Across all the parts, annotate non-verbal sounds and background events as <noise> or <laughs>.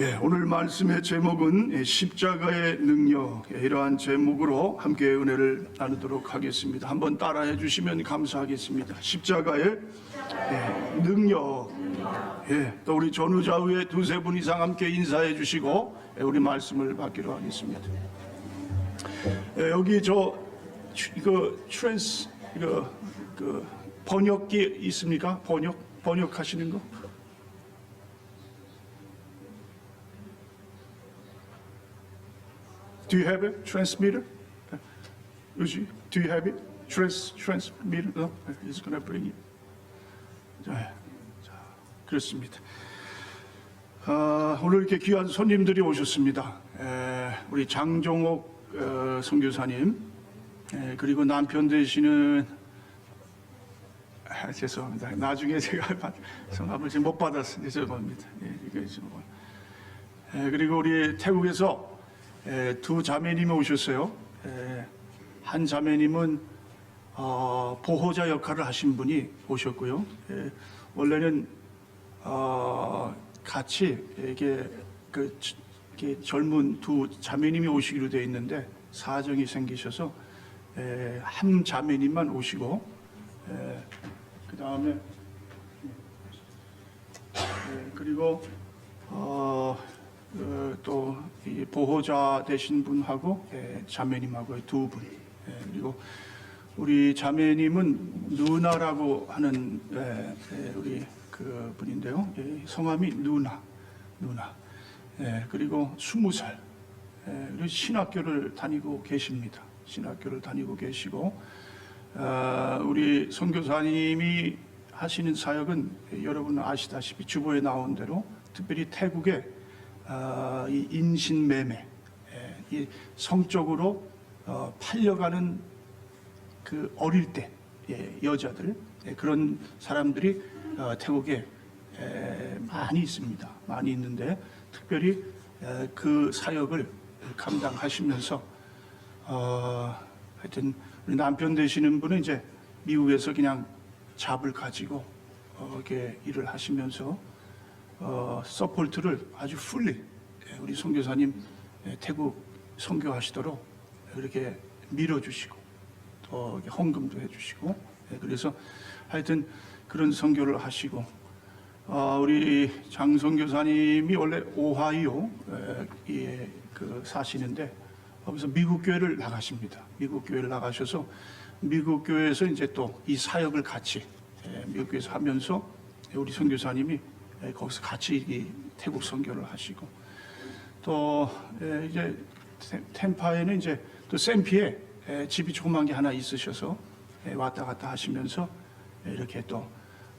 예, 오늘 말씀의 제목은 예, 십자가의 능력 예, 이러한 제목으로 함께 은혜를 나누도록 하겠습니다. 한번 따라해 주시면 감사하겠습니다. 십자가의 예, 능력. 예, 또 우리 전우좌우에 두세 분 이상 함께 인사해 주시고 예, 우리 말씀을 받기로 하겠습니다. 예, 여기 저 추- 이거 트랜스 이거 그 번역기 있습니까? 번역 번역하시는 거? Do you have it? Transmitter? Uzi, do you have it? Trans, transmitter? No? He's gonna bring it. 자, 자, 그렇습니다. 아, 오늘 이렇게 귀한 손님들이 오셨습니다. 에, 우리 장종옥 어, 선교사님, 에, 그리고 남편 되시는 아, 죄송합니다. 나중에 제가 <laughs> 받- 성함을 지금 못 받았으니 죄송합니다. 예, 이게 지금 에, 그리고 우리 태국에서 에, 두 자매님이 오셨어요. 에, 한 자매님은 어, 보호자 역할을 하신 분이 오셨고요. 에, 원래는 어, 같이 이게 그 젊은 두 자매님이 오시기로 돼 있는데 사정이 생기셔서 에, 한 자매님만 오시고 그 다음에 그리고 어, 어, 또 이 보호자 되신 분하고 예, 자매님하고 두 분. 예, 그리고 우리 자매님은 누나라고 하는 예, 예, 우리 그 분인데요. 예, 성함이 누나, 누나. 예, 그리고 스무 살. 예, 그리고 신학교를 다니고 계십니다. 신학교를 다니고 계시고 어, 우리 선교사님이 하시는 사역은 여러분 아시다시피 주보에 나온 대로 특별히 태국의 어, 이 인신매매, 예, 이 성적으로 어, 팔려가는 그 어릴 때 예, 여자들 예, 그런 사람들이 어, 태국에 에, 많이 있습니다. 많이 있는데 특별히 에, 그 사역을 감당하시면서 어, 하여튼 우리 남편 되시는 분은 이제 미국에서 그냥 잡을 가지고 어, 이렇게 일을 하시면서 어, 서폴트를 아주 풀리 예, 우리 선교사님 예, 태국 선교하시도록 이렇게 밀어주시고 또 헌금도 해주시고 예, 그래서 하여튼 그런 선교를 하시고 어, 우리 장 선교사님이 원래 오하이오 에, 예, 그 사시는데 거기서 미국 교회를 나가십니다. 미국 교회를 나가셔서 미국 교회에서 이제 또 이 사역을 같이 예, 미국 교회에서 하면서 우리 선교사님이 예, 거기서 같이 이 태국 선교를 하시고 또 예, 이제 템- 템파에는 이제 또 샘피에 예, 집이 조그만 게 하나 있으셔서 예, 왔다 갔다 하시면서 예, 이렇게 또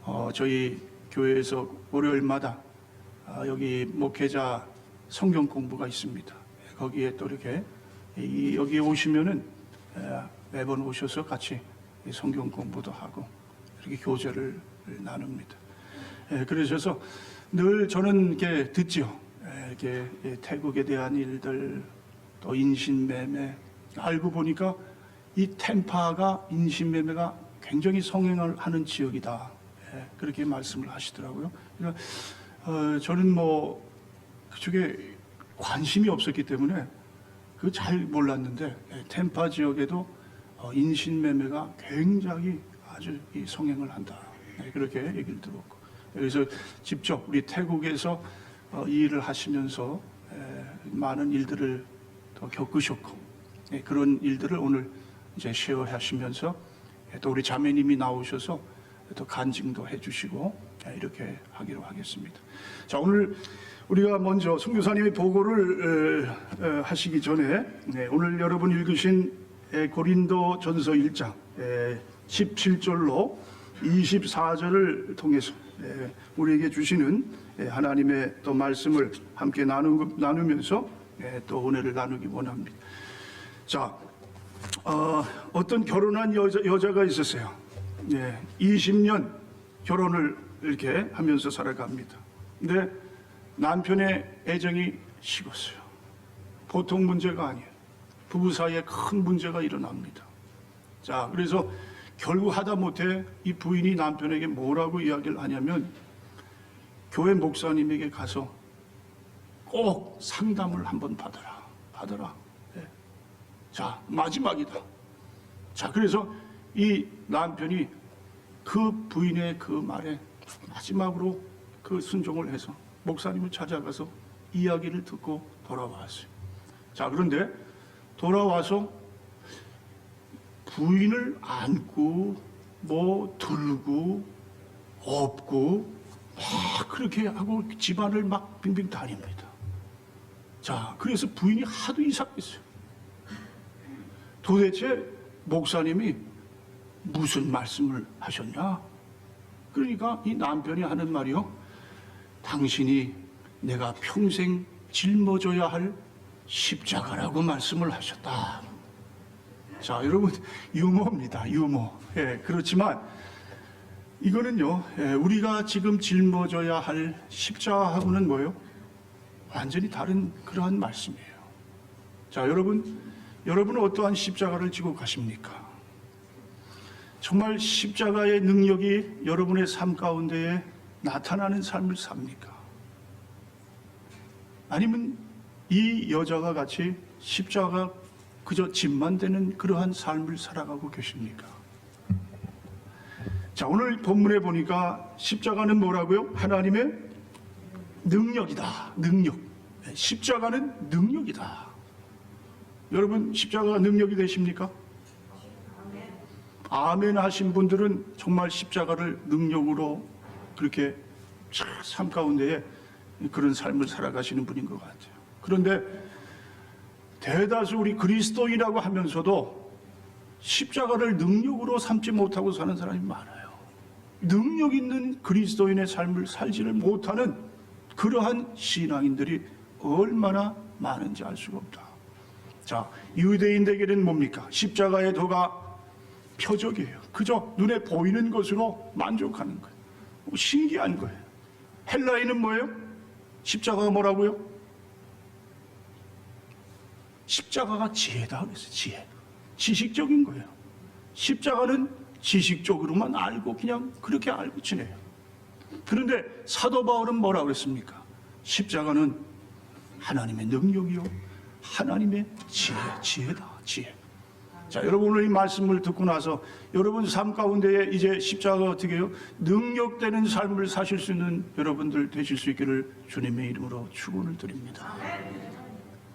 어, 저희 교회에서 월요일마다 아, 여기 목회자 성경 공부가 있습니다. 예, 거기에 또 이렇게 이, 여기 오시면은 예, 매번 오셔서 같이 이 성경 공부도 하고 이렇게 교제를 나눕니다. 예, 그러셔서 늘 저는 이렇게 듣지요. 예, 이렇게 예, 태국에 대한 일들 또 인신매매 알고 보니까 이 템파가 인신매매가 굉장히 성행을 하는 지역이다. 예, 그렇게 말씀을 하시더라고요. 그러니까 어, 저는 뭐 그쪽에 관심이 없었기 때문에 그 잘 몰랐는데 예, 템파 지역에도 어, 인신매매가 굉장히 아주 이 성행을 한다. 예, 그렇게 얘기를 들었고 그래서 직접 우리 태국에서 어, 이 일을 하시면서 에, 많은 일들을 더 겪으셨고 예, 그런 일들을 오늘 이제 쉐어하시면서 예, 또 우리 자매님이 나오셔서 또 간증도 해주시고 예, 이렇게 하기로 하겠습니다. 자 오늘 우리가 먼저 선교사님의 보고를 하시기 전에 네, 오늘 여러분 읽으신 에, 고린도 전서 1장 17절로 24절을 통해서 에, 우리에게 주시는 에, 하나님의 또 말씀을 함께 나누, 나누면서 에, 또 은혜를 나누기 원합니다. 자, 어, 어떤 결혼한 여자, 여자가 있었어요. 예, 20년 결혼을 이렇게 하면서 살아갑니다. 근데 남편의 애정이 식었어요. 보통 문제가 아니에요. 부부 사이에 큰 문제가 일어납니다. 자, 그래서 결국 하다 못해 이 부인이 남편에게 뭐라고 이야기를 하냐면 교회 목사님에게 가서 꼭 상담을 한번 받아라. 받아라. 예. 자, 마지막이다. 자, 그래서 이 남편이 그 부인의 그 말에 마지막으로 그 순종을 해서 목사님을 찾아가서 이야기를 듣고 돌아왔어요. 자, 그런데 돌아와서 부인을 안고 뭐 들고 업고 막 그렇게 하고 집안을 막 빙빙 다닙니다. 자, 그래서 부인이 하도 이상했어요. 도대체 목사님이 무슨 말씀을 하셨냐? 그러니까 이 남편이 하는 말이요. 당신이 내가 평생 짊어져야 할 십자가라고 말씀을 하셨다. 자, 여러분, 유머입니다. 유머. 예, 그렇지만 이거는요, 예, 우리가 지금 짊어져야 할 십자가하고는 뭐예요? 완전히 다른 그러한 말씀이에요. 자, 여러분, 여러분은 어떠한 십자가를 지고 가십니까? 정말 십자가의 능력이 여러분의 삶 가운데에 나타나는 삶을 삽니까? 아니면 이 여자가 같이 십자가 그저 짐만 되는 그러한 삶을 살아가고 계십니까? 자, 오늘 본문에 보니까 십자가는 뭐라고요? 하나님의 능력이다. 능력. 네, 십자가는 능력이다. 여러분, 십자가가 능력이 되십니까? 아멘 하신 분들은 정말 십자가를 능력으로 그렇게 참삶 가운데에 그런 삶을 살아가시는 분인 것 같아요. 그런데 대다수 우리 그리스도인이라고 하면서도 십자가를 능력으로 삼지 못하고 사는 사람이 많아요. 능력 있는 그리스도인의 삶을 살지를 못하는 그러한 신앙인들이 얼마나 많은지 알 수가 없다. 자, 유대인들에게는 뭡니까? 십자가의 도가 표적이에요. 그저 눈에 보이는 것으로 만족하는 거예요. 뭐 신기한 거예요. 헬라인은 뭐예요? 십자가가 뭐라고요? 십자가가 지혜다 그랬어요. 지혜. 지식적인 거예요. 십자가는 지식적으로만 알고 그냥 그렇게 알고 지내요. 그런데 사도 바울은 뭐라 그랬습니까? 십자가는 하나님의 능력이요. 하나님의 지혜, 지혜다, 지혜. 자, 여러분 오늘 이 말씀을 듣고 나서 여러분 삶 가운데에 이제 십자가가 어떻게 해요? 능력되는 삶을 사실 수 있는 여러분들 되실 수 있기를 주님의 이름으로 축원을 드립니다.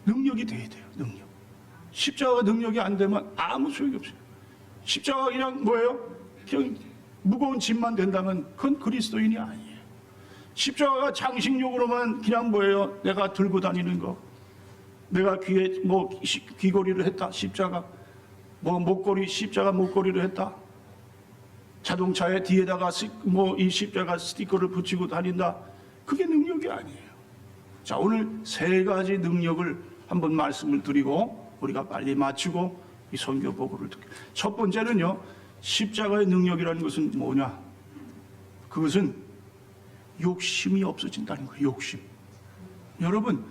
능력이 돼야 돼요, 능력. 십자가가 능력이 안 되면 아무 소용이 없어요. 십자가 그냥 뭐예요? 그냥 무거운 짐만 된다면 그건 그리스도인이 아니에요. 십자가가 장식용으로만 그냥 뭐예요? 내가 들고 다니는 거. 내가 귀에 뭐 시- 귀걸이를 했다. 십자가. 뭐 목걸이 십자가 목걸이를 했다. 자동차에 뒤에다가 뭐 이 십자가 스티커를 붙이고 다닌다. 그게 능력이 아니에요. 자, 오늘 세 가지 능력을 한번 말씀을 드리고 우리가 빨리 마치고 이 선교 보고를 듣게. 첫 번째는요. 십자가의 능력이라는 것은 뭐냐? 그것은 욕심이 없어진다는 거예요. 욕심. 여러분,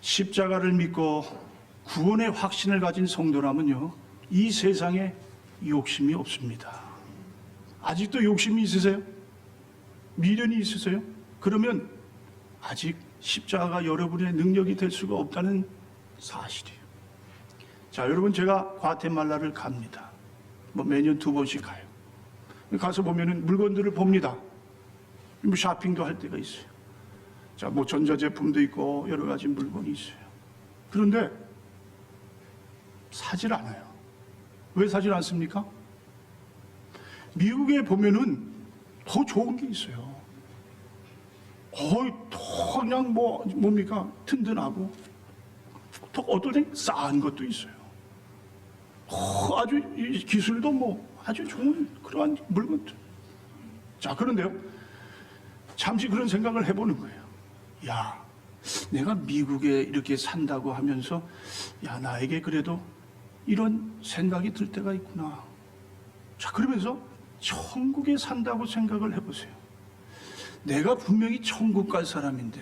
십자가를 믿고 구원의 확신을 가진 성도라면요. 이 세상에 욕심이 없습니다. 아직도 욕심이 있으세요? 미련이 있으세요? 그러면 아직 십자가가 여러분의 능력이 될 수가 없다는 사실이에요. 자, 여러분 제가 과테말라를 갑니다. 뭐 매년 두 번씩 가요. 가서 보면은 물건들을 봅니다. 뭐 쇼핑도 할 때가 있어요. 자, 뭐 전자제품도 있고 여러 가지 물건이 있어요. 그런데 사질 않아요. 왜 사질 않습니까? 미국에 보면은 더 좋은 게 있어요. 거의 더 그냥 뭐 뭡니까 튼튼하고 또 어떨 땐 싸한 것도 있어요. 어, 아주 이 기술도 뭐 아주 좋은 그러한 물건들. 자 그런데요 잠시 그런 생각을 해보는 거예요. 야 내가 미국에 이렇게 산다고 하면서 야 나에게 그래도 이런 생각이 들 때가 있구나. 자 그러면서 천국에 산다고 생각을 해보세요. 내가 분명히 천국 갈 사람인데,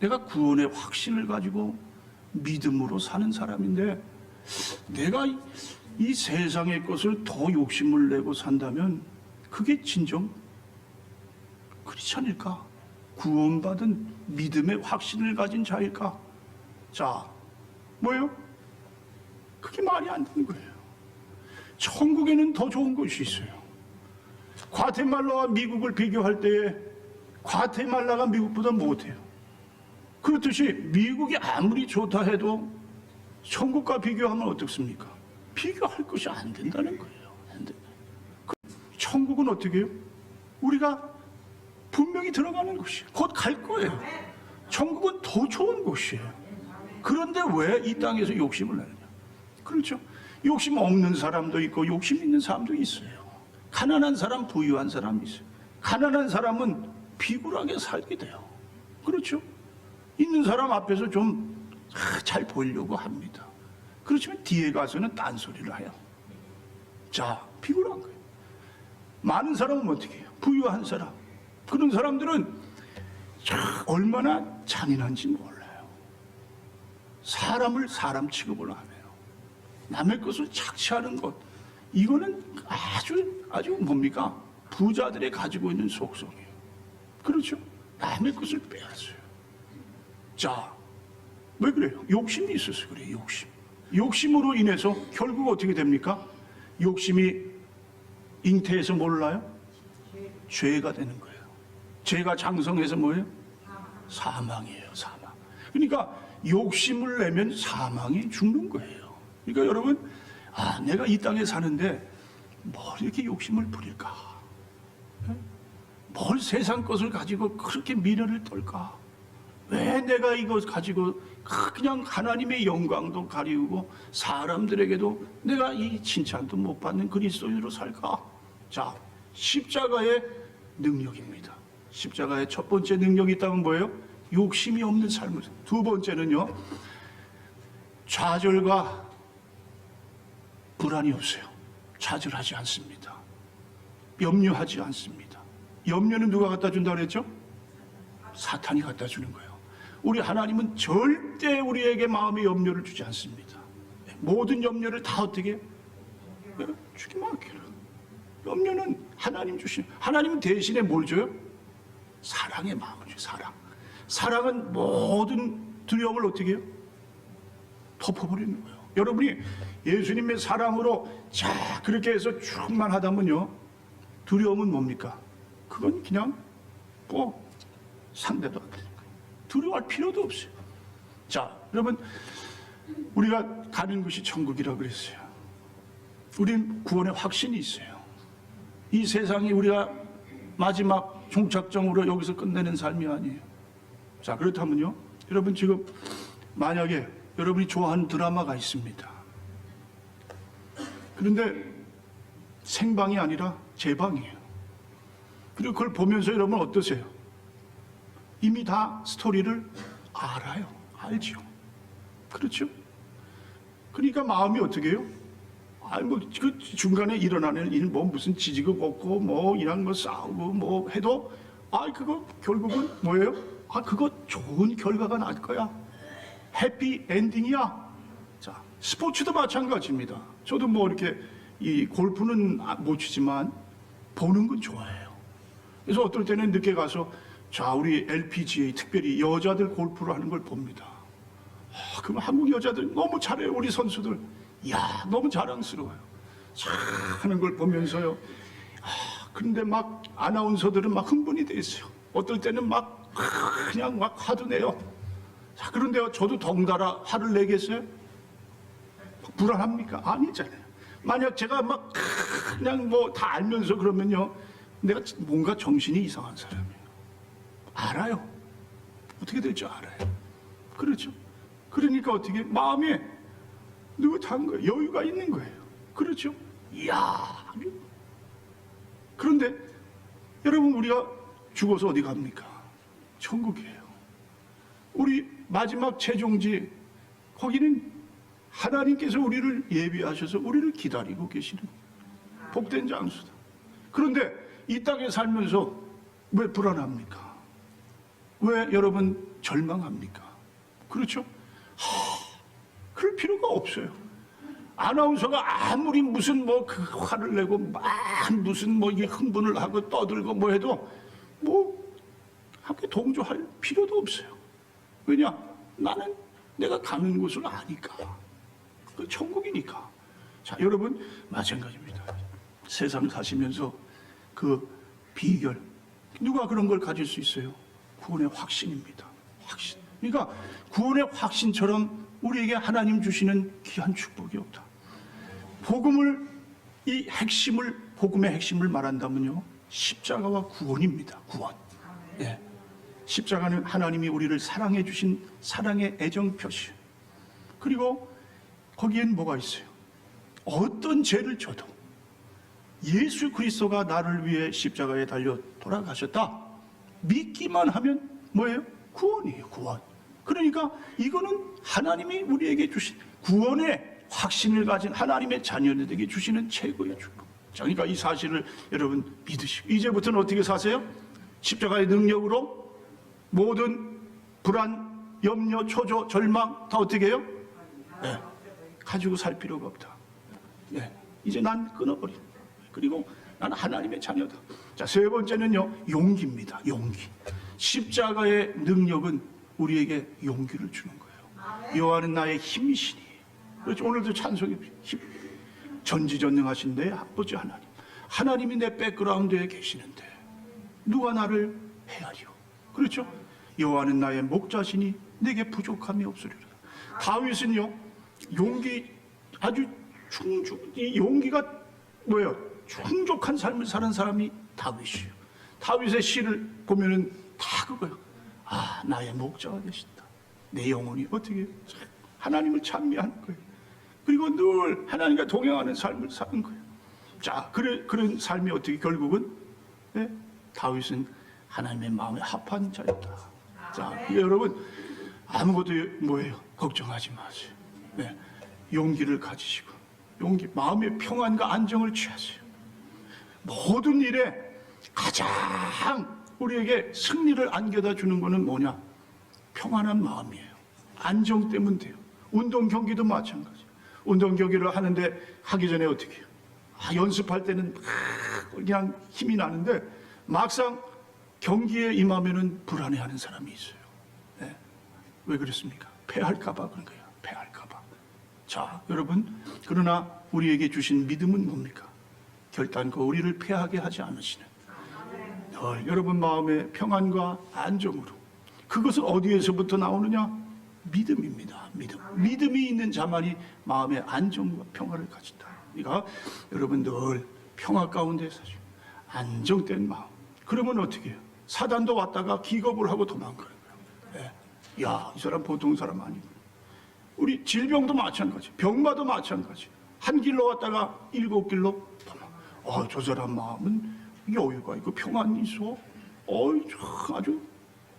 내가 구원의 확신을 가지고 믿음으로 사는 사람인데, 내가 이, 이 세상의 것을 더 욕심을 내고 산다면, 그게 진정 그렇지 않을까? 구원받은 믿음의 확신을 가진 자일까? 자, 뭐예요? 그게 말이 안 되는 거예요. 천국에는 더 좋은 것이 있어요. 과테말라와 미국을 비교할 때에 과테말라가 미국보다 못해요. 그렇듯이 미국이 아무리 좋다 해도 천국과 비교하면 어떻습니까? 비교할 것이 안 된다는 거예요. 안 된다. 그 천국은 어떻게 해요? 우리가 분명히 들어가는 곳이에요. 곧 갈 거예요. 천국은 더 좋은 곳이에요. 그런데 왜 이 땅에서 욕심을 내느냐? 그렇죠. 욕심 없는 사람도 있고 욕심 있는 사람도 있어요. 가난한 사람, 부유한 사람이 있어요. 가난한 사람은 비굴하게 살게 돼요. 그렇죠. 있는 사람 앞에서 좀 잘 보이려고 합니다. 그렇지만 뒤에 가서는 딴소리를 해요. 자, 비굴한 거예요. 많은 사람은 어떻게 해요? 부유한 사람. 그런 사람들은 참 얼마나 잔인한지 몰라요. 사람을 사람 취급을 안 해요. 남의 것을 착취하는 것. 이거는 아주, 아주 뭡니까? 부자들이 가지고 있는 속성이에요. 그렇죠? 남의 것을 빼앗어요. 자, 왜 그래요? 욕심이 있어서 그래요, 욕심. 욕심으로 인해서 결국 어떻게 됩니까? 욕심이 잉태해서 몰라요? 죄가 되는 거예요. 죄가 장성해서 뭐예요? 사망이에요, 사망. 그러니까 욕심을 내면 사망이 죽는 거예요. 그러니까 여러분, 아, 내가 이 땅에 사는데 뭘 이렇게 욕심을 부릴까? 예? 뭘 세상 것을 가지고 그렇게 미련을 떨까? 왜 내가 이거 가지고 그냥 하나님의 영광도 가리우고 사람들에게도 내가 이 칭찬도 못 받는 그리스도인으로 살까? 자, 십자가의 능력입니다. 십자가의 첫 번째 능력이 있다면 뭐예요? 욕심이 없는 삶을. 두 번째는요, 좌절과 불안이 없어요. 좌절하지 않습니다. 염려하지 않습니다. 염려는 누가 갖다 준다 그랬죠? 사탄이 갖다 주는 거예요. 우리 하나님은 절대 우리에게 마음의 염려를 주지 않습니다. 모든 염려를 다 어떻게 해요? 네, 주기 막히라. 염려는 하나님 주신 하나님은 대신에 뭘 줘요? 사랑의 마음을 줘요. 사랑. 사랑은 모든 두려움을 어떻게 해요? 덮어버리는 거예요. 여러분이 예수님의 사랑으로 자 그렇게 해서 충만하다면요 두려움은 뭡니까? 그건 그냥 뭐 상대도 안 되는 거예요. 두려워할 필요도 없어요. 자, 여러분, 우리가 가는 곳이 천국이라고 그랬어요. 우린 구원의 확신이 있어요. 이 세상이 우리가 마지막 종착점으로 여기서 끝내는 삶이 아니에요. 자, 그렇다면요. 여러분 지금 만약에 여러분이 좋아하는 드라마가 있습니다. 그런데 생방이 아니라 재방이에요. 그리고 그걸 보면서 여러분 어떠세요? 이미 다 스토리를 알아요. 알죠. 그렇죠? 그러니까 마음이 어떻게 해요? 아, 뭐, 그 중간에 일어나는 일, 뭐, 무슨 지지고 볶고, 뭐, 이런 거 싸우고, 뭐, 해도, 아, 그거 결국은 뭐예요? 아, 그거 좋은 결과가 날 거야. 해피 엔딩이야. 자, 스포츠도 마찬가지입니다. 저도 뭐, 이렇게, 이 골프는 아, 못 치지만, 보는 건 좋아해요. 그래서 어떨 때는 늦게 가서 자 우리 LPGA 특별히 여자들 골프를 하는 걸 봅니다. 아, 그럼 한국 여자들 너무 잘해요 우리 선수들. 야 너무 자랑스러워요. 자 하는 걸 보면서요. 아, 근데 막 아나운서들은 막 흥분이 돼 있어요. 어떨 때는 막 아, 그냥 막 화도 내요. 자 그런데요 저도 덩달아 화를 내겠어요? 불안합니까? 아니잖아요. 만약 제가 막 그냥 뭐 다 알면서 그러면요. 내가 뭔가 정신이 이상한 사람이에요. 알아요. 어떻게 될줄 알아요. 그렇죠. 그러니까 어떻게 마음에 느긋한 거예요. 여유가 있는 거예요. 그렇죠. 이야. 그런데 여러분 우리가 죽어서 어디 갑니까? 천국이에요. 우리 마지막 최종지 거기는 하나님께서 우리를 예비하셔서 우리를 기다리고 계시는 복된 장수다. 그런데 이 땅에 살면서 왜 불안합니까? 왜 여러분 절망합니까? 그렇죠? 하, 그럴 필요가 없어요. 아나운서가 아무리 무슨 뭐 그 화를 내고 막 무슨 뭐 이 흥분을 하고 떠들고 뭐 해도 뭐 함께 동조할 필요도 없어요. 왜냐? 나는 내가 가는 곳을 아니까. 그 천국이니까. 자, 여러분 마찬가지입니다. 세상 사시면서 그 비결 누가 그런 걸 가질 수 있어요? 구원의 확신입니다. 확신. 그러니까 구원의 확신처럼 우리에게 하나님 주시는 귀한 축복이 없다. 복음을 이 핵심을 복음의 핵심을 말한다면요 십자가와 구원입니다. 구원. 예. 십자가는 하나님이 우리를 사랑해 주신 사랑의 애정 표시. 그리고 거기엔 뭐가 있어요? 어떤 죄를 져도 예수 그리스도가 나를 위해 십자가에 달려 돌아가셨다. 믿기만 하면 뭐예요? 구원이에요, 구원. 그러니까 이거는 하나님이 우리에게 주신 구원의 확신을 가진 하나님의 자녀들에게 주시는 최고의 축복. 자, 그러니까 이 사실을 여러분 믿으시고 이제부터는 어떻게 사세요? 십자가의 능력으로 모든 불안, 염려, 초조, 절망 다 어떻게 해요? 네. 가지고 살 필요가 없다. 네. 이제 난 끊어버린. 그리고 나는 하나님의 자녀다. 자, 세 번째는요, 용기입니다. 용기. 십자가의 능력은 우리에게 용기를 주는 거예요. 여호와는 나의 힘이시니. 그렇죠. 오늘도 찬송이 힘. 전지전능하신 내 아버지 하나님. 하나님이 내 백그라운드에 계시는데 누가 나를 헤아려? 그렇죠? 여호와는 나의 목자시니 내게 부족함이 없으리라. 다윗은요 용기 아주 충족 이 용기가 뭐예요? 충족한 삶을 사는 사람이 다윗이에요. 다윗의 시를 보면은 다 그거예요. 아 나의 목자가 되신다. 내 영혼이 어떻게? 하나님을 찬미하는 거예요. 그리고 늘 하나님과 동행하는 삶을 사는 거예요. 자, 그래, 그런 삶이 어떻게 결국은 예? 다윗은 하나님의 마음에 합한 자였다. 자, 여러분 아무것도 뭐예요? 걱정하지 마세요. 네, 용기를 가지시고 용기, 마음의 평안과 안정을 취하세요. 모든 일에 가장 우리에게 승리를 안겨다 주는 것은 뭐냐? 평안한 마음이에요. 안정 때문 돼요. 운동 경기도 마찬가지. 운동 경기를 하는데 하기 전에 어떻게 해요? 아, 연습할 때는 막 그냥 힘이 나는데 막상 경기에 임하면은 불안해하는 사람이 있어요. 네. 왜 그렇습니까? 패할까봐 그런 거예요. 패할까봐. 자, 여러분, 그러나 우리에게 주신 믿음은 뭡니까? 결단코 우리를 패하게 하지 않으시는 늘 여러분 마음의 평안과 안정으로 그것은 어디에서부터 나오느냐? 믿음입니다. 믿음. 믿음이 있는 자만이 마음의 안정과 평화를 가진다. 그러니까 여러분 늘 평화 가운데 사시고 안정된 마음. 그러면 어떻게 해요? 사단도 왔다가 기겁을 하고 도망가는 거예요. 예. 야, 이 사람 보통 사람 아니고. 우리 질병도 마찬가지, 병마도 마찬가지. 한 길로 왔다가 일곱 길로 도망. 어, 저 사람 마음은 여유가 있고 평안이 있어. 참 아주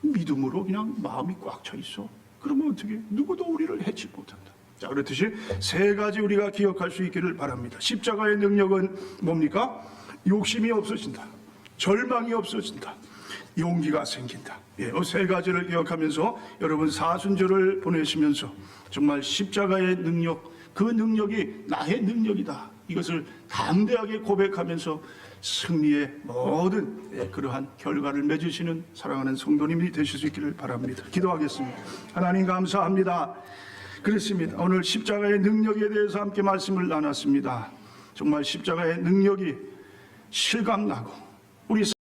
믿음으로 그냥 마음이 꽉 차 있어. 그러면 어떻게? 누구도 우리를 해치 못한다. 자, 그렇듯이 세 가지 우리가 기억할 수 있기를 바랍니다. 십자가의 능력은 뭡니까? 욕심이 없어진다. 절망이 없어진다. 용기가 생긴다. 예, 이세 가지를 기억하면서 여러분 사순절을 보내시면서 정말 십자가의 능력, 그 능력이 나의 능력이다. 이것을 담대하게 고백하면서 승리의 모든 예, 그러한 결과를 맺으시는 사랑하는 성도님이 되실 수 있기를 바랍니다. 기도하겠습니다. 하나님 감사합니다. 그렇습니다. 오늘 십자가의 능력에 대해서 함께 말씀을 나눴습니다. 정말 십자가의 능력이 실감나고